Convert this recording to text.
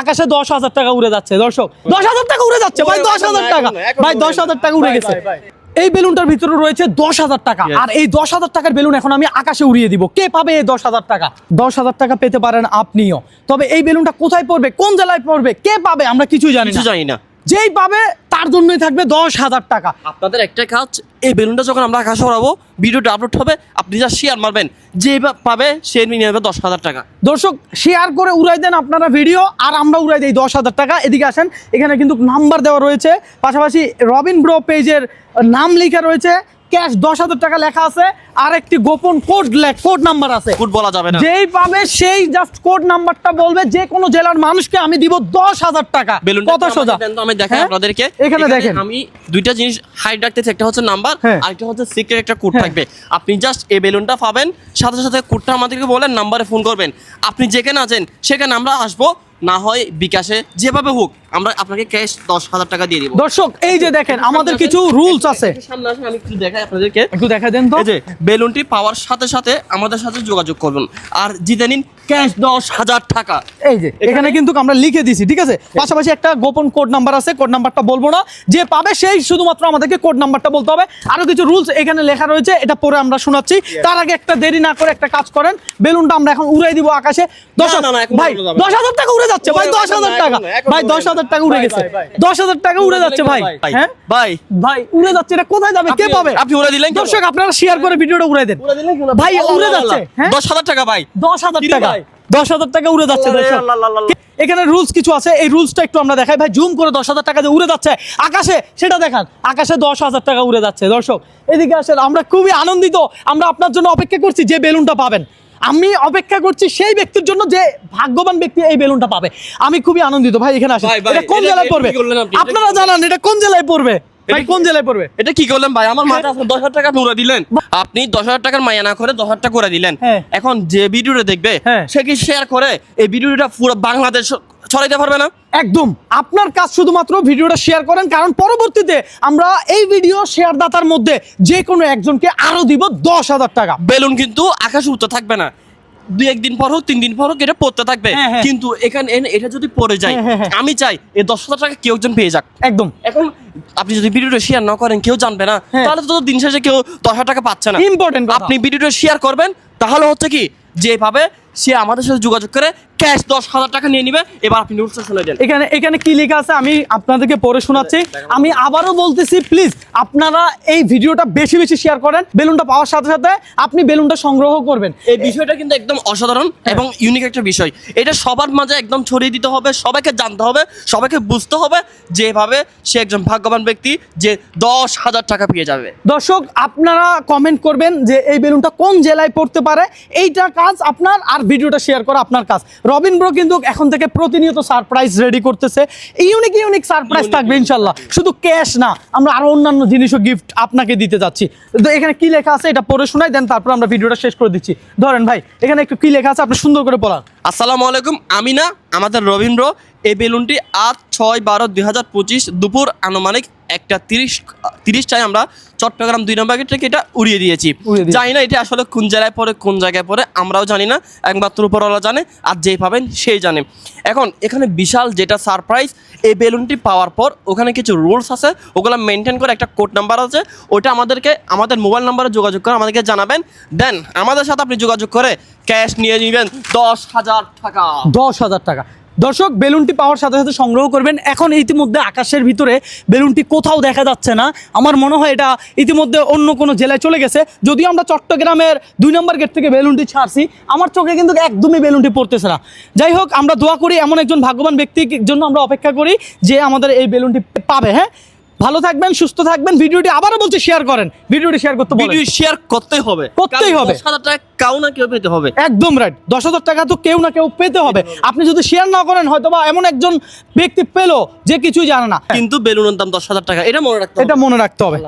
আকাশে দশ হাজার টাকা উড়ে যাচ্ছে দর্শক। দশ হাজার টাকা উড়ে যাচ্ছে ভাই দশ হাজার টাকা। ভাই দশ হাজার টাকা উড়ে গেছে। এই বেলুনটার ভিতরে রয়েছে দশ হাজার টাকা। আর এই দশ হাজার টাকার বেলুন এখন আমি আকাশে উড়িয়ে দিব। কে পাবে এই দশ হাজার টাকা? দশ হাজার টাকা পেতে পারেন আপনিও। তবে এই বেলুনটা কোথায় পড়বে? কোন জেলায় পড়বে? কে পাবে? আমরা কিছুই জানি জানি না। যেই পাবে তার জন্যই থাকবে দশ হাজার টাকা। আপনাদের একটা কাজ এই বেলুনটা যখন আমরা আকাশে উড়াবো ভিডিওটা আপলোড হবে আপনি যা শেয়ার মারবেন যে পাবে সে নিয়ে নেবে দশ হাজার টাকা। দর্শক শেয়ার করে উড়াই দেন আপনারা ভিডিও আর আমরা উড়াই দিই দশ হাজার টাকা। এদিকে আসেন এখানে কিন্তু নাম্বার দেওয়া রয়েছে। পাশাপাশি রবিন ব্রো পেজের নাম লেখা রয়েছে। ক্যাশ দশ হাজার টাকা লেখা আছে আর একটি গোপন কোড কোড নাম্বার আছে। ফুট বলা যাবে না। যেই পাবে সেই জাস্ট কোড নাম্বারটা বলবে যে কোনো জেলার মানুষকে আমি দিব দশ হাজার টাকা। কত সোজা? আমি দেখাই হ্যাঁ? আপনাদেরকে। এখানে দেখেন। আমি দুইটা জিনিস হাইড রাখতেছি একটা হচ্ছে নাম্বার। আর একটা হচ্ছে সিক্রেট একটা কোড হ্যাঁ। থাকবে। আপনি জাস্ট এই বেলুনটা পাবেন সাথে সাথে কোডটা আমাদেরকে বলেন নাম্বারে ফোন করবেন। আপনি যেখানে আছেন সেখানে আমরা আসব না হয় বিকাশে যেভাবে হোক। আমরা আপনাকে ক্যাশ দশ হাজার টাকা দিয়ে দিব। দর্শক এই যে দেখেন আমাদের কিছু রুলস আছে। সামনে আসেন আমি একটু দেখাই আপনাদেরকে। একটু দেখা দেন তো। এই যে বেলুনটি পাওয়ার সাথে সাথে আমাদের সাথে যোগাযোগ করুন। আর জিতে নিন ক্যাশ দশ হাজার টাকা। এই যে এখানে কিন্তু আমরা লিখে দিছি ঠিক আছে? পাশাপাশি একটা গোপন কোড নাম্বার আছে কোড নাম্বারটা বলব না। যে পাবে সেই শুধুমাত্র আমাদেরকে কোড নাম্বারটা বলতে হবে। আরও কিছু রুলস এখানে লেখা রয়েছে এটা পরে আমরা শোনাচ্ছি। তার আগে একটা দেরি না করে একটা কাজ করেন। বেলুনটা আমরা এখন উড়াই দিব আকাশে। দশ ভাই। দশ হাজার টাকা উড়ে যাচ্ছে ভাই দশ হাজার টাকা। ভাই দশ যাবে হাজার টাকা উড়ে গেছে। দশ হাজার টাকা উড়ে যাচ্ছে ভাই। হ্যাঁ? ভাই। ভাই উড়ে যাচ্ছে এটা কোথায় যাবে? কে পাবে? আপনি উড়ে দিলেন দর্শক আপনারা শেয়ার করে ভিডিওটা উড়াই দেন। ভাই উড়ে যাচ্ছে হ্যাঁ? দশ হাজার টাকা ভাই। দশ হাজার টাকা। দশ হাজার টাকা উড়ে যাচ্ছে। এখানে রুলস কিছু আছে। এই রুলসটা একটু আমরা দেখাই। ভাই জুম করে দশ হাজার টাকা যে উড়ে যাচ্ছে। আকাশে সেটা দেখান। আকাশে দশ হাজার টাকা উড়ে যাচ্ছে দর্শক। এদিকে আসেন আমরা খুবই আনন্দিত। আমরা আপনার জন্য অপেক্ষা করছি যে বেলুনটা পাবেন। আমি অপেক্ষা করছি সেই ব্যক্তির জন্য যে ভাগ্যবান ব্যক্তি এই বেলুনটা পাবে। আমি খুবই আনন্দিত ভাই এখানে আসেন। কোন জেলায় পড়বে? আপনারা জানান এটা কোন জেলায় পড়বে? ভাই কোন জেলায় পড়বে? এটা কি করলেন ভাই? আমার মাথা আছে দশ হাজার টাকা উড়ে দিলেন। আপনি দশ হাজার টাকার মায়া না করে দশ হাজার টাকা করে দিলেন। হ্যাঁ। এখন যে ভিডিওটা দেখবে হ্যাঁ। সে কি শেয়ার করে? এই ভিডিওটা পুরো বাংলাদেশ ছড়াইতে পারবে না? একদম। আপনার কাজ শুধুমাত্র ভিডিওটা শেয়ার করেন কারণ পরবর্তীতে আমরা এই ভিডিও শেয়ার দাতার মধ্যে যে কোনো একজনকে আরও দিব দশ হাজার টাকা। বেলুন কিন্তু আকাশ উঠতে থাকবে না। দুই একদিন পর হোক তিন দিন পর হোক এটা পড়তে থাকবে হ্যাঁ, হ্যাঁ। কিন্তু এখানে এটা যদি পড়ে যায় হ্যাঁ। আমি চাই এই দশ হাজার টাকা কেউ একজন পেয়ে যাক একদম এখন আপনি যদি ভিডিওটা শেয়ার না করেন কেউ জানবে না। তাহলে তো দিন শেষে কেউ দশ হাজার টাকা পাচ্ছে না ইম্পর্টেন্ট আপনি ভিডিওটা শেয়ার করবেন তাহলে হচ্ছে কি যেভাবে সে আমাদের সাথে যোগাযোগ করে ক্যাশ দশ হাজার টাকা নিয়ে নিবে এবার আপনি নোটসটা শুনে দেন। এখানে এখানে কি লেখা আছে আমি আপনাদেরকে পড়ে শোনাচ্ছি। আমি আবারও বলতেছি প্লিজ আপনারা এই ভিডিওটা বেশি বেশি শেয়ার করেন বেলুনটা পাওয়ার সাথে সাথে আপনি বেলুনটা সংগ্রহ করবেন। এই বিষয়টা কিন্তু একদম অসাধারণ এবং ইউনিক একটা বিষয়। এটা সবার মাঝে একদম ছড়িয়ে দিতে হবে সবাইকে জানতে হবে সবাইকে বুঝতে হবে যেভাবে সে একজন ভাগ্যবান ব্যক্তি যে দশ হাজার টাকা পেয়ে যাবে। দর্শক আপনারা কমেন্ট করবেন যে এই বেলুনটা কোন জেলায় পড়তে পারে এইটা কাজ আপনার আর ভিডিওটা শেয়ার করা আপনার কাজ। রবিন ব্রো কিন্তু এখন থেকে প্রতিনিয়ত সারপ্রাইজ রেডি করতেছে। ইউনিক ইউনিক সারপ্রাইজ থাকবে ইনশাল্লাহ শুধু ক্যাশ না আমরা আরও অন্যান্য জিনিসও গিফট আপনাকে দিতে যাচ্ছি। তো এখানে কি লেখা আছে? এটা পড়ে শোনাই দেন তারপর আমরা ভিডিওটা শেষ করে দিচ্ছি। ধরেন ভাই এখানে একটু কি লেখা আছে? আপনি সুন্দর করে পড়ান। আসসালামু আলাইকুম আমি না আমাদের রবীন্দ্র এই বেলুনটি আট ছয় বারো দুই হাজার পঁচিশ দুপুর আনুমানিক একটা তিরিশ তিরিশটায় আমরা চট্টগ্রাম দুই নম্বর গেট থেকে এটা উড়িয়ে দিয়েছি। জানি না এটা আসলে কোন জেলায় পড়ে কোন জায়গায় পড়ে আমরাও জানি না একমাত্র উপরওয়ালা জানে আর যেই পাবেন সেই জানে। এখন এখানে বিশাল যেটা সারপ্রাইজ এই বেলুনটি পাওয়ার পর ওখানে কিছু রুলস আছে ওগুলো মেনটেন করে একটা কোড নাম্বার আছে ওটা আমাদেরকে আমাদের মোবাইল নাম্বারে যোগাযোগ করে আমাদেরকে জানাবেন। দেন আমাদের সাথে আপনি যোগাযোগ করে ক্যাশ নিয়ে নেবেন দশ হাজার টাকা। দশ হাজার টাকা। দর্শক, বেলুনটি পাওয়ার সাথে সাথে সংগ্রহ করবেন। এখন ইতিমধ্যে আকাশের ভিতরে বেলুনটি কোথাও দেখা যাচ্ছে না। আমার মনে হয় এটা ইতিমধ্যে অন্য কোনো জেলায় চলে গেছে। যদিও আমরা চট্টগ্রামের দুই নম্বর গেট থেকে বেলুনটি ছাড়ছি, আমার চোখে কিন্তু একদমই বেলুনটি পড়তেছে না। যাই হোক, আমরা দোয়া করি এমন একজন ভাগ্যবান ব্যক্তির জন্য আমরা অপেক্ষা করি যে আমাদের এই বেলুনটি পাবে হ্যাঁ? ভালো থাকবেন সুস্থ থাকবেন। ভিডিওটি আবারও বলছি শেয়ার করেন। ভিডিওটি শেয়ার করতে বলেন। ভিডিও শেয়ার করতেই হবে। করতেই হবে। দশ হাজার টাকা কেউ না কেউ পেতে হবে। একদম রাইট দশ হাজার টাকা তো কেউ না কেউ পেতে হবে। আপনি যদি শেয়ার না করেন হয়তো বা এমন একজন ব্যক্তি পেল যে কিছুই জানে না। কিন্তু বেলুনের দাম দশ হাজার টাকা। এটা মনে রাখতে এটা মনে রাখতে হবে।